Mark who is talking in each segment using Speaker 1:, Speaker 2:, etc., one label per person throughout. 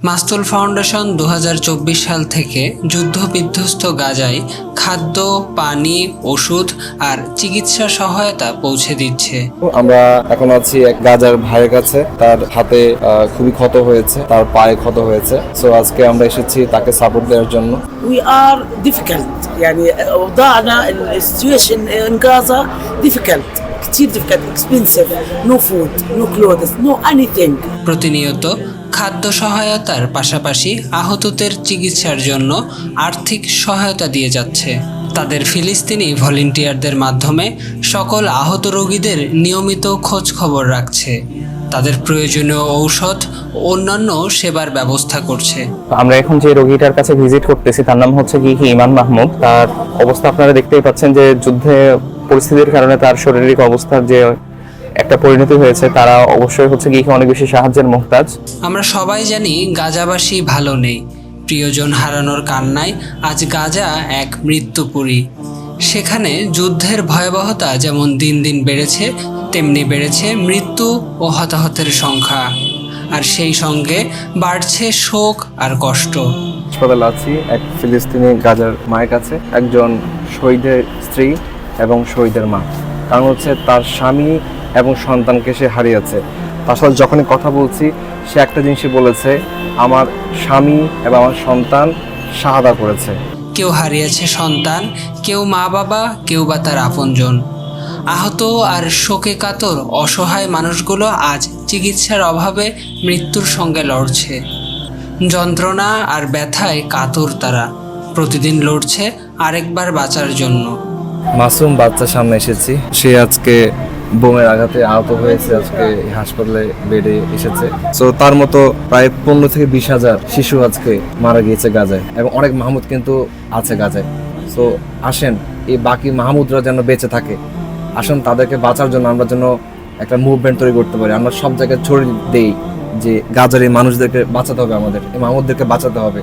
Speaker 1: মাস্তুল foundation দু সাল থেকে যুদ্ধ বিধ্বস্ত গাজায় খাদ্য পানি ওষুধ আর চিকিৎসা সহায়তা পৌঁছে দিচ্ছে
Speaker 2: আমরা এখন আছি এক গাজার ভাইয়ের কাছে তার হাতে আহ, খুবই ক্ষত হয়েছে তার পায়ে ক্ষত হয়েছে সো আজকে আমরা এসেছি তাকে সাপোর্ট দেওয়ার জন্য
Speaker 3: we are difficult يعني وضعنا السيتويشن in Gaza difficult كتير difficult expensive no food no clothes no anything
Speaker 1: প্রতিনিয়ত খাদ্য সহায়তার পাশাপাশি আহতদের চিকিৎসার জন্য আর্থিক সহায়তা দিয়ে যাচ্ছে। তাদের ফিলিস্তিনি ভলেন্টিয়ারদের মাধ্যমে সকল আহত রোগীদের নিয়মিত খোঁজ খবর রাখছে। তাদের প্রয়োজনীয় ঔষধ অন্যান্য সেবার ব্যবস্থা করছে।
Speaker 4: আমরা এখন যে রোগীটার কাছে ভিজিট করতেছি, তার নাম হচ্ছে কি ইমান মাহমুদ। তার অবস্থা আপনারা দেখতেই পাচ্ছেন যে যুদ্ধে পরিস্থিতির কারণে তার শারীরিক অবস্থার যে একটা পরিণতি হয়েছে তারা অবশ্যই হচ্ছে গিয়ে অনেক বেশি সাহায্যের মোহতাজ।
Speaker 1: আমরা সবাই জানি গাজাবাসী ভালো নেই প্রিয়জন হারানোর কান্নায় আজ গাজা এক মৃত্যুপুরী। সেখানে যুদ্ধের ভয়াবহতা যেমন দিন দিন বেড়েছে তেমনি বেড়েছে মৃত্যু ও হতাহতের সংখ্যা। আর সেই সঙ্গে বাড়ছে শোক আর কষ্ট।
Speaker 2: হাসপাতালে আছি এক ফিলিস্তিনি গাজার মায়ের কাছে একজন শহীদের স্ত্রী এবং শহীদের মা। কারণ হচ্ছে তার স্বামী এবং সন্তানকে সে হারিয়েছে। তার সাথে যখনই কথা বলছি সে একটা জিনিসই বলেছে আমার স্বামী এবং আমার সন্তান শাহাদা করেছে।
Speaker 1: কেউ হারিয়েছে সন্তান কেউ মা বাবা কেউ বা তার আপনজন। আহত আর শোকে কাতর অসহায় মানুষগুলো আজ চিকিৎসার অভাবে মৃত্যুর সঙ্গে লড়ছে। যন্ত্রণা আর ব্যথায় কাতর তারা। প্রতিদিন লড়ছে আরেকবার বাঁচার জন্য।
Speaker 2: মাসুম বাচ্চার সামনে এসেছি। সে আজকে বোমের আঘাতে আহত হয়েছে আজকে হাসপাতালে বেডে এসেছে। তো তার মতো প্রায় পনেরো থেকে বিশ হাজার শিশু আজকে মারা গিয়েছে গাজায় এবং অনেক মাহমুদ কিন্তু আছে গাজায়। তো আসেন, এই বাকি মাহমুদরা যেন বেঁচে থাকে। আসেন, তাদেরকে বাঁচার জন্য আমরা যেন একটা মুভমেন্ট তৈরি করতে পারি। আমরা সব জায়গায় ছড়িয়ে দেই যে গাজার এই মানুষদেরকে বাঁচাতে হবে আমাদের, এই মাহমুদদেরকে বাঁচাতে হবে।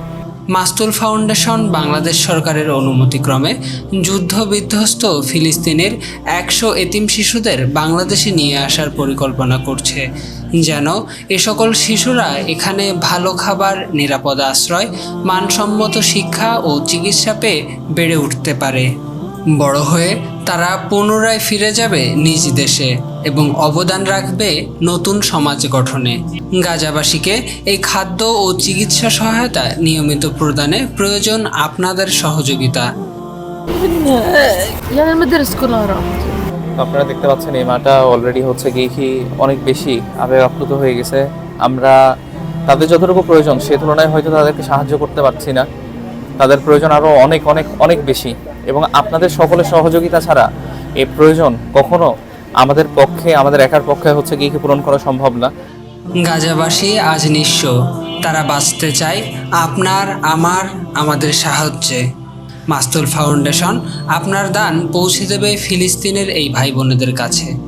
Speaker 1: মাস্তুল ফাউন্ডেশন বাংলাদেশ সরকারের অনুমতিক্রমে যুদ্ধবিধ্বস্ত ফিলিস্তিনের একশো এতিম শিশুদের বাংলাদেশে নিয়ে আসার পরিকল্পনা করছে। যেন এ সকল শিশুরা এখানে ভালো খাবার, নিরাপদ আশ্রয়, মানসম্মত শিক্ষা ও চিকিৎসা পেয়ে বেড়ে উঠতে পারে। বড় হয়ে তারা পুনরায় ফিরে যাবে নিজ দেশে এবং অবদান রাখবে নতুন সমাজ গঠনে। গাজাবাসীকে এই খাদ্য ও চিকিৎসা সহায়তা নিয়মিত প্রদানে প্রয়োজন আপনাদের সহযোগিতা।
Speaker 4: আপনারা দেখতে পাচ্ছেন এই মাটা অলরেডি হচ্ছে গিয়ে কি অনেক বেশি আবেগ আপ্লুত হয়ে গেছে। আমরা তাদের যতটুকু প্রয়োজন সে তুলনায় হয়তো তাদেরকে সাহায্য করতে পারছি না। তাদের প্রয়োজন আরও অনেক অনেক অনেক বেশি। এবং আপনাদের সকলের সহযোগিতা ছাড়া এই প্রয়োজন কখনো আমাদের পক্ষে, আমাদের একার পক্ষে হচ্ছে কি পূরণ করা সম্ভব না।
Speaker 1: গাজাবাসী আজ নিঃস্ব। তারা বাঁচতে চায় আপনার, আমার, আমাদের সাহায্যে। মাস্তুল ফাউন্ডেশন আপনার দান পৌঁছে দেবে ফিলিস্তিনের এই ভাই বোনেদের কাছে।